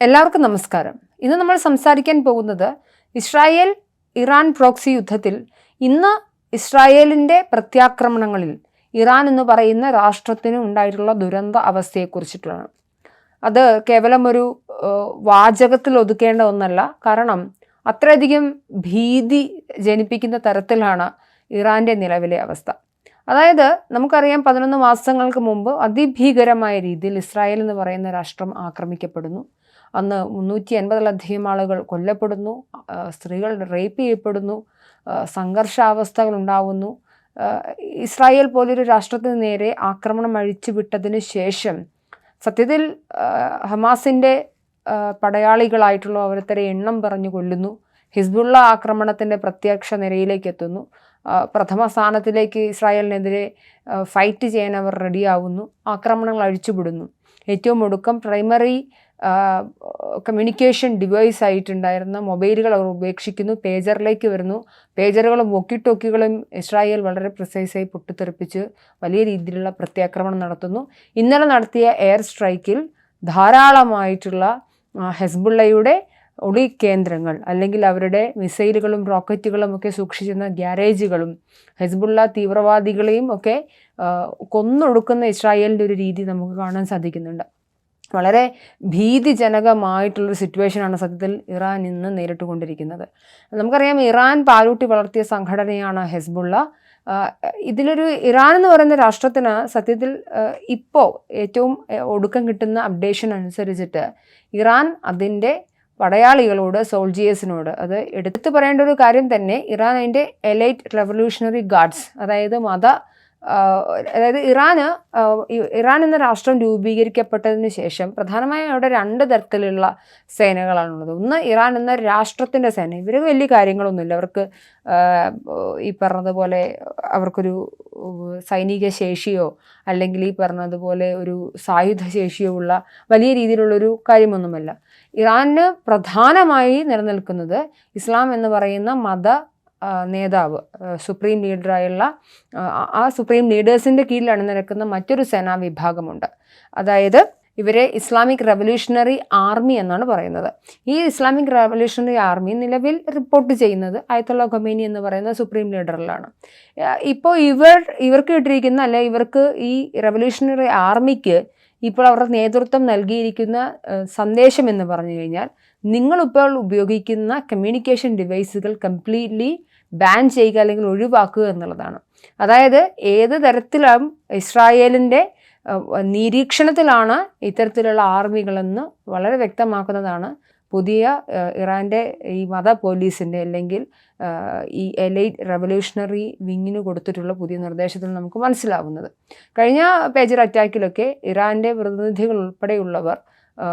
എല്ലാവർക്കും നമസ്കാരം. ഇന്ന് നമ്മൾ സംസാരിക്കാൻ പോകുന്നത് ഇസ്രായേൽ ഇറാൻ പ്രോക്സി യുദ്ധത്തിൽ ഇന്ന് ഇസ്രായേലിന്റെ പ്രത്യാക്രമണങ്ങളിൽ ഇറാൻ എന്ന് പറയുന്ന രാഷ്ട്രത്തിന് ഉണ്ടായിട്ടുള്ള ദുരന്ത അവസ്ഥയെക്കുറിച്ചിട്ടാണ് അത് കേവലം ഒരു വാചകത്തിൽ ഒതുക്കേണ്ട ഒന്നല്ല. കാരണം അത്രയധികം ഭീതി ജനിപ്പിക്കുന്ന തരത്തിലാണ് ഇറാന്റെ നിലവിലെ അവസ്ഥ. അതായത് നമുക്കറിയാം പതിനൊന്ന് മാസങ്ങൾക്ക് മുമ്പ് അതിഭീകരമായ രീതിയിൽ ഇസ്രായേൽ എന്ന് പറയുന്ന രാഷ്ട്രം ആക്രമിക്കപ്പെടുന്നു. അന്ന് മുന്നൂറ്റി അൻപതിലധികം ആളുകൾ കൊല്ലപ്പെടുന്നു സ്ത്രീകൾ റേപ്പ് ചെയ്യപ്പെടുന്നു സംഘർഷാവസ്ഥകൾ ഉണ്ടാവുന്നു. ഇസ്രായേൽ പോലൊരു രാഷ്ട്രത്തിന് നേരെ ആക്രമണം അഴിച്ചു വിട്ടതിന് ശേഷം സത്യത്തിൽ ഹമാസിന്റെ പടയാളികളായിട്ടുള്ള ഓരോരുത്തരെ എണ്ണം പറഞ്ഞു കൊല്ലുന്നു. ഹിസ്ബുള്ള ആക്രമണത്തിന്റെ പ്രത്യക്ഷ നിരയിലേക്ക് എത്തുന്നു. പ്രഥമ സ്ഥാനത്തിലേക്ക് ഇസ്രായേലിനെതിരെ ഫൈറ്റ് ചെയ്യാൻ അവർ റെഡിയാവുന്നു ആക്രമണങ്ങൾ അഴിച്ചുവിടുന്നു. ഏറ്റവും ഒടുക്കം പ്രൈമറി കമ്മ്യൂണിക്കേഷൻ ഡിവൈസ് ആയിട്ടുണ്ടായിരുന്ന മൊബൈലുകൾ അവർ ഉപേക്ഷിക്കുന്നു. പേജറിലേക്ക് വരുന്നു. പേജറുകളും വോക്കി ടോക്കികളും ഇസ്രായേൽ വളരെ പ്രിസൈസായി പൊട്ടിത്തെറിപ്പിച്ച് വലിയ രീതിയിലുള്ള പ്രത്യാക്രമണം നടത്തുന്നു. ഇന്നലെ നടത്തിയ എയർ സ്ട്രൈക്കിൽ ധാരാളമായിട്ടുള്ള ഹെസ്ബുള്ളയുടെ ഒളി കേന്ദ്രങ്ങൾ അല്ലെങ്കിൽ അവരുടെ മിസൈലുകളും റോക്കറ്റുകളും ഒക്കെ സൂക്ഷിച്ചിരുന്ന ഗ്യാരേജുകളും ഹെസ്ബുള്ള തീവ്രവാദികളെയും ഒക്കെ കൊന്നൊടുക്കുന്ന ഇസ്രായേലിന്റെ ഒരു രീതി നമുക്ക് കാണാൻ സാധിക്കുന്നുണ്ട്. വളരെ ഭീതിജനകമായിട്ടുള്ളൊരു സിറ്റുവേഷനാണ് സത്യത്തിൽ ഇറാൻ ഇന്ന് നേരിട്ടുകൊണ്ടിരിക്കുന്നത്. നമുക്കറിയാം ഇറാൻ പാലൂട്ടി വളർത്തിയ സംഘടനയാണ് ഹെസ്ബുള്ള. ഇതിലൊരു ഇറാൻ എന്ന് പറയുന്ന രാഷ്ട്രത്തിന് സത്യത്തിൽ ഇപ്പോൾ ഏറ്റവും ഒടുക്കം കിട്ടുന്ന അപ്ഡേഷൻ അനുസരിച്ചിട്ട് ഇറാൻ അതിന്റെ പടയാളികളോട് സോൾജിയേഴ്സിനോട് അത് എടുത്തു പറയേണ്ട ഒരു കാര്യം തന്നെ ഇറാൻ അതിന്റെ എലൈറ്റ് റെവല്യൂഷണറി ഗാർഡ്സ് അതായത് മത അതായത് ഇറാന് ഇറാൻ എന്ന രാഷ്ട്രം രൂപീകരിക്കപ്പെട്ടതിന് ശേഷം പ്രധാനമായും അവിടെ രണ്ട് തരത്തിലുള്ള സേനകളാണുള്ളത്. ഒന്ന് ഇറാൻ എന്ന രാഷ്ട്രത്തിന്റെ സേന. ഇവർ വലിയ കാര്യങ്ങളൊന്നുമില്ല. അവർക്ക് ഈ പറഞ്ഞതുപോലെ അവർക്കൊരു സൈനിക ശേഷിയോ അല്ലെങ്കിൽ ഈ പറഞ്ഞതുപോലെ ഒരു സായുധ ശേഷിയോ ഉള്ള വലിയ രീതിയിലുള്ളൊരു കാര്യമൊന്നുമല്ല. ഇറാന് പ്രധാനമായി നിലനിൽക്കുന്നത് ഇസ്ലാം എന്ന് പറയുന്ന മത നേതാവ് സുപ്രീം ലീഡറായുള്ള ആ, സുപ്രീം ലീഡേഴ്സിന്റെ കീഴിലാണ് അണിനിരക്കുന്ന മറ്റൊരു സേനാ വിഭാഗമുണ്ട്. അതായത് ഇവരെ ഇസ്ലാമിക് റവല്യൂഷണറി ആർമി എന്നാണ് പറയുന്നത്. ഈ ഇസ്ലാമിക് റവല്യൂഷണറി ആർമി നിലവിൽ റിപ്പോർട്ട് ചെയ്യുന്നത് ആയത്തുള്ള ഖൊമേനി എന്ന് പറയുന്ന സുപ്രീം ലീഡറിലാണ്. ഇപ്പോൾ ഇവർ ഇവർക്ക് കിട്ടിയിരിക്കുന്ന അല്ലെ ഇവർക്ക് ഈ റവല്യൂഷണറി ആർമിക്ക് ഇപ്പോൾ അവരുടെ നേതൃത്വം നൽകിയിരിക്കുന്ന സന്ദേശം എന്ന് പറഞ്ഞു കഴിഞ്ഞാൽ നിങ്ങളിപ്പോൾ ഉപയോഗിക്കുന്ന കമ്മ്യൂണിക്കേഷൻ ഡിവൈസുകൾ കംപ്ലീറ്റ്ലി ബാൻ ചെയ്യുക അല്ലെങ്കിൽ ഒഴിവാക്കുക എന്നുള്ളതാണ്. അതായത് ഏത് തരത്തിലും ഇസ്രായേലിന്റെ നിരീക്ഷണത്തിലാണ് ഇത്തരത്തിലുള്ള ആർമികളെന്ന് വളരെ വ്യക്തമാക്കുന്നതാണ് പുതിയ ഇറാന്റെ ഈ മത പോലീസിന്റെ അല്ലെങ്കിൽ ഈ എലൈറ്റ് റെവല്യൂഷണറി വിങ്ങിന് കൊടുത്തിട്ടുള്ള പുതിയ നിർദ്ദേശത്തിൽ നമുക്ക് മനസ്സിലാവുന്നത്. കഴിഞ്ഞ പേജർ അറ്റാക്കിലൊക്കെ ഇറാന്റെ പ്രതിനിധികൾ ഉൾപ്പെടെയുള്ളവർ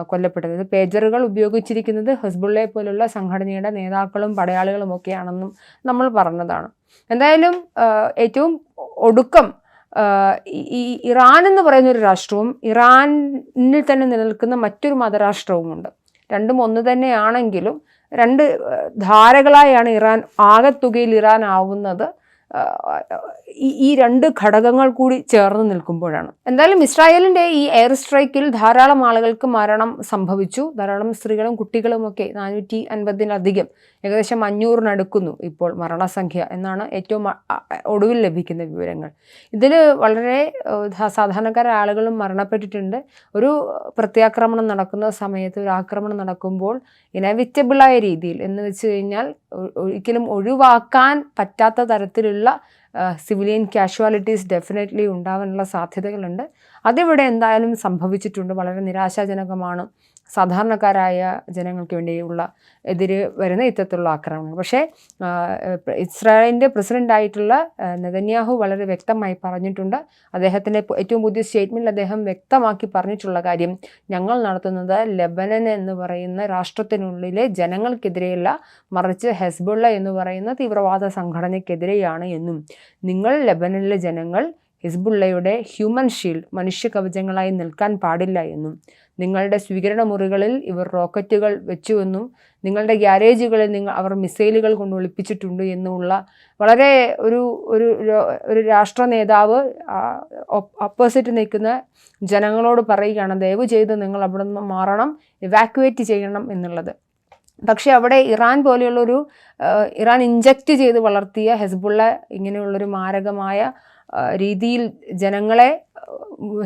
കൊല്ലപ്പെട്ടത്. പേജറുകൾ ഉപയോഗിച്ചിരിക്കുന്നത് ഹസ്ബുള്ള പോലുള്ള സംഘടനയുടെ നേതാക്കളും പടയാളികളും ഒക്കെയാണെന്നും നമ്മൾ പറഞ്ഞതാണ്. എന്തായാലും ഏറ്റവും ഒടുക്കം ഈ- ഇറാൻ എന്ന് പറയുന്ന ഒരു രാഷ്ട്രവും ഇറാനിൽ തന്നെ നിലനിൽക്കുന്ന മറ്റൊരു മതരാഷ്ട്രവുമുണ്ട്. രണ്ടും ഒന്ന് തന്നെയാണെങ്കിലും രണ്ട് ധാരകളായാണ് ഇറാൻ ആകെത്തുകയിൽ ഇറാൻ ആവുന്നത്. ഈ രണ്ട് ഘടകങ്ങൾ കൂടി ചേർന്ന് നിൽക്കുമ്പോഴാണ്. എന്തായാലും ഇസ്രായേലിന്റെ ഈ എയർ സ്ട്രൈക്കിൽ ധാരാളം ആളുകൾക്ക് മരണം സംഭവിച്ചു. ധാരാളം സ്ത്രീകളും കുട്ടികളുമൊക്കെ നാനൂറ്റി അൻപതിലധികം ഏകദേശം അഞ്ഞൂറിനടുക്കുന്നു ഇപ്പോൾ മരണസംഖ്യ എന്നാണ് ഏറ്റവും ഒടുവിൽ ലഭിക്കുന്ന വിവരങ്ങൾ. ഇതിൽ വളരെ സാധാരണക്കാരായ ആളുകളും മരണപ്പെട്ടിട്ടുണ്ട്. ഒരു പ്രത്യാക്രമണം നടക്കുന്ന സമയത്ത് ഒരു ആക്രമണം നടക്കുമ്പോൾ ഇനവിറ്റബിളായ രീതിയിൽ എന്ന് വെച്ച് കഴിഞ്ഞാൽ ഒരിക്കലും ഒഴിവാക്കാൻ പറ്റാത്ത തരത്തിലുള്ള സിവിലിയൻ കാഷ്വാലിറ്റീസ് ഡെഫിനറ്റ്ലി ഉണ്ടാവാനുള്ള സാധ്യതകളുണ്ട്. അതിവിടെ എന്തായാലും സംഭവിച്ചിട്ടുണ്ട്. വളരെ നിരാശാജനകമാണ്. സാധാരണക്കാരായ ജനങ്ങൾക്ക് വേണ്ടിയുള്ള എതിരെ വരുന്ന ഇത്തരത്തിലുള്ള ആക്രമണങ്ങൾ. പക്ഷേ ഇസ്രായേലിന്റെ പ്രസിഡന്റായിട്ടുള്ള നെതന്യാഹു വളരെ വ്യക്തമായി പറഞ്ഞിട്ടുണ്ട്. അദ്ദേഹത്തിന്റെ ഏറ്റവും പുതിയ സ്റ്റേറ്റ്മെന്റിൽ അദ്ദേഹം വ്യക്തമാക്കി പറഞ്ഞിട്ടുള്ള കാര്യം ഞങ്ങൾ നടത്തുന്നത് ലെബനൻ എന്ന് പറയുന്ന രാഷ്ട്രത്തിനുള്ളിലെ ജനങ്ങൾക്കെതിരെയല്ല മറിച്ച് ഹെസ്ബുള്ള എന്ന് പറയുന്ന തീവ്രവാദ സംഘടനയ്ക്കെതിരെയാണ് എന്നും. നിങ്ങൾ ലെബനനിലെ ജനങ്ങൾ ഹിസ്ബുള്ളയുടെ ഹ്യൂമൻ ഷീൽഡ് മനുഷ്യ കവചങ്ങളായി നിൽക്കാൻ പാടില്ല എന്നും നിങ്ങളുടെ സ്വീകരണ മുറികളിൽ ഇവർ റോക്കറ്റുകൾ വെച്ചുവെന്നും നിങ്ങളുടെ ഗ്യാരേജുകളിൽ നിങ്ങൾ അവർ മിസൈലുകൾ കൊണ്ട് ഒളിപ്പിച്ചിട്ടുണ്ട് എന്നുമുള്ള വളരെ ഒരു ഒരു ഒരു രാഷ്ട്ര നേതാവ് ഓപ്പോസിറ്റ് നിൽക്കുന്ന ജനങ്ങളോട് പറയുകയാണ് ദയവ് ചെയ്ത് നിങ്ങൾ അവിടെ നിന്ന് മാറണം ഇവാക്യുവേറ്റ് ചെയ്യണം എന്നുള്ളത്. പക്ഷേ അവിടെ ഇറാൻ പോലെയുള്ളൊരു ഇറാൻ ഇഞ്ചക്റ്റ് ചെയ്ത് വളർത്തിയ ഹെസ്ബുള്ള ഇങ്ങനെയുള്ളൊരു മാരകമായ രീതിയിൽ ജനങ്ങളെ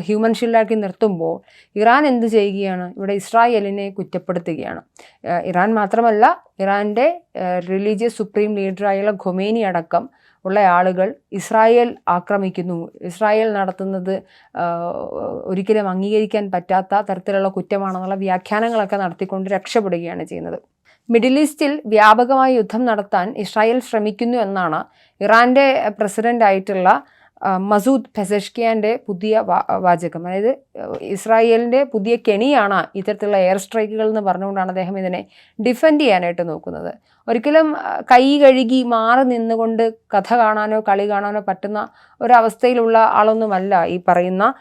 ഹ്യൂമൻ ഷീൽഡാക്കി നിർത്തുമ്പോൾ ഇറാൻ എന്ത് ചെയ്യുകയാണ്? ഇവിടെ ഇസ്രായേലിനെ കുറ്റപ്പെടുത്തുകയാണ്. ഇറാൻ മാത്രമല്ല ഇറാന്റെ റിലീജിയസ് സുപ്രീം ലീഡറായുള്ള ഖൊമേനി അടക്കം ഉള്ള ആളുകൾ ഇസ്രായേൽ ആക്രമിക്കുന്നു. ഇസ്രായേൽ നടത്തുന്നത് ഒരിക്കലും അംഗീകരിക്കാൻ പറ്റാത്ത തരത്തിലുള്ള കുറ്റമാണെന്നുള്ള വ്യാഖ്യാനങ്ങളൊക്കെ നടത്തിക്കൊണ്ട് രക്ഷപ്പെടുകയാണ് ചെയ്യുന്നത്. മിഡിൽ ഈസ്റ്റിൽ വ്യാപകമായി യുദ്ധം നടത്താൻ ഇസ്രായേൽ ശ്രമിക്കുന്നു എന്നാണ് ഇറാന്റെ പ്രസിഡന്റ് ആയിട്ടുള്ള ആ, മസൂദ് പെസഷ്കിയാന്റെ പുതിയ വാചകം. അതായത് ഇസ്രായേലിന്റെ പുതിയ കെണിയാണ് ഇത്തരത്തിലുള്ള എയർ സ്ട്രൈക്കുകൾ എന്ന് പറഞ്ഞുകൊണ്ടാണ് അദ്ദേഹം ഇതിനെ ഡിഫെൻഡ് ചെയ്യാനായിട്ട് നോക്കുന്നത്. ഒരിക്കലും കൈ കഴുകി മാറി നിന്നുകൊണ്ട് കഥ കാണാനോ കളി കാണാനോ പറ്റുന്ന ഒരവസ്ഥയിലുള്ള ആളൊന്നുമല്ല ഈ പറയുന്ന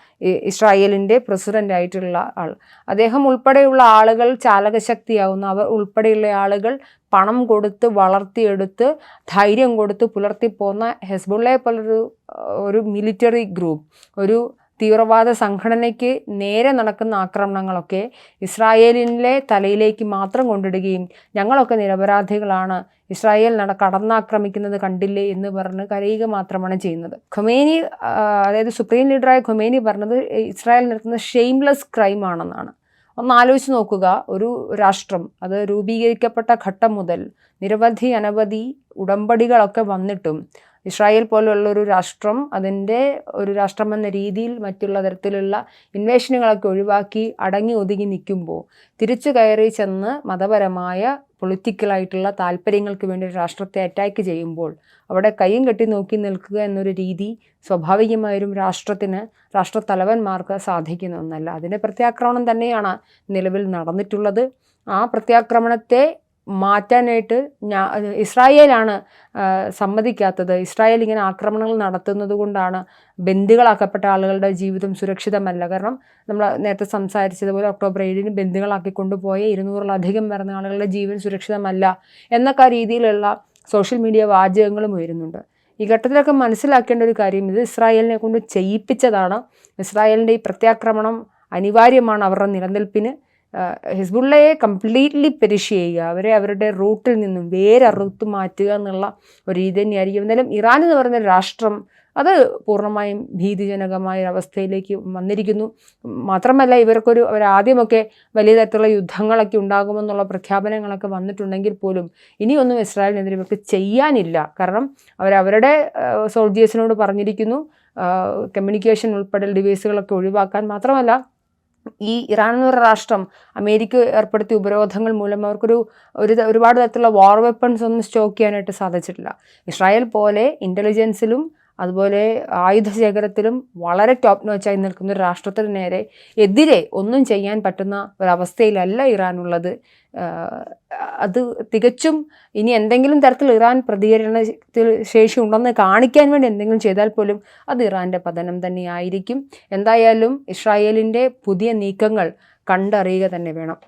ഇസ്രായേലിന്റെ പ്രസിഡന്റ് ആയിട്ടുള്ള ആൾ. അദ്ദേഹം ഉൾപ്പെടെയുള്ള ആളുകൾ ചാലകശക്തിയാവുന്ന അവർ ഉൾപ്പെടെയുള്ള ആളുകൾ പണം കൊടുത്ത് വളർത്തിയെടുത്ത് ധൈര്യം കൊടുത്ത് പുലർത്തിപ്പോകുന്ന ഹെസ്ബുള്ളയെ പോലൊരു ഒരു മിലിറ്ററി ഗ്രൂപ്പ് ഒരു തീവ്രവാദ സംഘടനയ്ക്ക് നേരെ നടക്കുന്ന ആക്രമണങ്ങളൊക്കെ ഇസ്രായേലിന്റെ തലയിലേക്ക് മാത്രം കൊണ്ടിടുകയും ഞങ്ങളൊക്കെ നിരപരാധികളാണ്. ഇസ്രായേൽ നട കടന്നാക്രമിക്കുന്നത് കണ്ടില്ലേ എന്ന് പറഞ്ഞ് കരയുക മാത്രമാണ് ചെയ്യുന്നത്. ഖൊമേനി അതായത് സുപ്രീം ലീഡറായ ഖൊമേനി പറഞ്ഞത് ഇസ്രായേൽ നടത്തുന്ന ഷെയിംലെസ് ക്രൈം ആണെന്നാണ്. ഒന്ന് ആലോചിച്ച് നോക്കുക. ഒരു രാഷ്ട്രം അത് രൂപീകരിക്കപ്പെട്ട ഘട്ടം മുതൽ നിരവധി അനവധി ഉടമ്പടികളൊക്കെ വന്നിട്ടും ഇസ്രായേൽ പോലുള്ള ഒരു രാഷ്ട്രം അതിന്റെ ഒരു രാഷ്ട്രം എന്ന രീതിയിൽ മറ്റുള്ള തരത്തിലുള്ള ഇൻവേഷനുകളൊക്കെ ഒഴിവാക്കി അടങ്ങി ഒതുങ്ങി നിൽക്കുമ്പോൾ തിരിച്ചു കയറി ചെന്ന് മതപരമായ പൊളിറ്റിക്കലായിട്ടുള്ള താല്പര്യങ്ങൾക്ക് വേണ്ടി രാഷ്ട്രത്തെ അറ്റാക്ക് ചെയ്യുമ്പോൾ അവിടെ കൈയും കെട്ടി നോക്കി നിൽക്കുക എന്നൊരു രീതി സ്വാഭാവികമായും രാഷ്ട്രത്തിന് രാഷ്ട്രത്തലവന്മാർക്ക് സാധിക്കുന്ന ഒന്നല്ല. അതിന്റെ പ്രത്യാക്രമണം തന്നെയാണ് നിലവിൽ നടന്നിട്ടുള്ളത്. ആ പ്രത്യാക്രമണത്തെ മാറ്റാനായിട്ട് ഞാ ഇസ്രായേലാണ് സമ്മതിക്കാത്തത്. ഇസ്രായേൽ ഇങ്ങനെ ആക്രമണങ്ങൾ നടത്തുന്നത് കൊണ്ടാണ് ബന്ദികളാക്കപ്പെട്ട ആളുകളുടെ ജീവിതം സുരക്ഷിതമല്ല. കാരണം നമ്മൾ നേരത്തെ സംസാരിച്ചതുപോലെ ഒക്ടോബർ ഏഴിന് ബന്ദികളാക്കി കൊണ്ടുപോയ ഇരുന്നൂറിലധികം വരുന്ന ആളുകളുടെ ജീവൻ സുരക്ഷിതമല്ല എന്നൊക്കെ രീതിയിലുള്ള സോഷ്യൽ മീഡിയ വാചകങ്ങളും ഉയരുന്നുണ്ട്. ഈ ഘട്ടത്തിലൊക്കെ മനസ്സിലാക്കേണ്ട ഒരു കാര്യം ഇത് ഇസ്രായേലിനെ കൊണ്ട് ചെയ്യിപ്പിച്ചതാണ്. ഇസ്രായേലിന്റെ ഈ പ്രത്യാക്രമണം അനിവാര്യമാണ് അവരുടെ നിലനിൽപ്പിന്. ഹിസ്ബുള്ളയെ കംപ്ലീറ്റ്ലി പെരിഷ് ചെയ്യുക അവരെ അവരുടെ റൂട്ടിൽ നിന്നും വേരറുത്ത് മാറ്റുക എന്നുള്ള ഒരു രീതി തന്നെയായിരിക്കും. എന്തായാലും ഇറാൻ എന്ന് പറയുന്ന രാഷ്ട്രം അത് പൂർണമായും ഭീതിജനകമായ അവസ്ഥയിലേക്ക് വന്നിരിക്കുന്നു. മാത്രമല്ല ഇവർക്കൊരു അവരാദ്യമൊക്കെ വലിയ തരത്തിലുള്ള യുദ്ധങ്ങളൊക്കെ ഉണ്ടാകുമെന്നുള്ള പ്രഖ്യാപനങ്ങളൊക്കെ വന്നിട്ടുണ്ടെങ്കിൽ പോലും ഇനിയൊന്നും ഇസ്രായേലിനെതിരെ ഇവർക്ക് ചെയ്യാനില്ല. കാരണം അവരവരുടെ സോൾജിയേഴ്സിനോട് പറഞ്ഞിരിക്കുന്നു. കമ്മ്യൂണിക്കേഷൻ ഉൾപ്പെടെ ഡിവൈസുകളൊക്കെ ഒഴിവാക്കാൻ മാത്രമല്ല ഈ ഇറാൻ എന്ന് രാഷ്ട്രം അമേരിക്ക ഏർപ്പെടുത്തിയ ഉപരോധങ്ങൾ മൂലം അവർക്കൊരു ഒരു ഒരുപാട് തരത്തിലുള്ള വാർ വെപ്പൺസ് ഒന്നും സ്റ്റോക്ക് ചെയ്യാനായിട്ട് സാധിച്ചിട്ടില്ല. ഇസ്രായേൽ പോലെ ഇന്റലിജൻസിലും അതുപോലെ ആയുധ ശേഖരത്തിലും വളരെ ടോപ്പ് നോച്ചായി നിൽക്കുന്ന ഒരു രാഷ്ട്രത്തിന് നേരെ എതിരെ ഒന്നും ചെയ്യാൻ പറ്റുന്ന ഒരവസ്ഥയിലല്ല ഇറാൻ ഉള്ളത്. അത് തികച്ചും ഇനി എന്തെങ്കിലും തരത്തിൽ ഇറാൻ പ്രതികരണത്തിൽ ശേഷി ഉണ്ടെന്ന് കാണിക്കാൻ വേണ്ടി എന്തെങ്കിലും ചെയ്താൽ പോലും അത് ഇറാന്റെ പതനം തന്നെയായിരിക്കും. എന്തായാലും ഇസ്രായേലിന്റെ പുതിയ നീക്കങ്ങൾ കണ്ടറിയുക തന്നെ വേണം.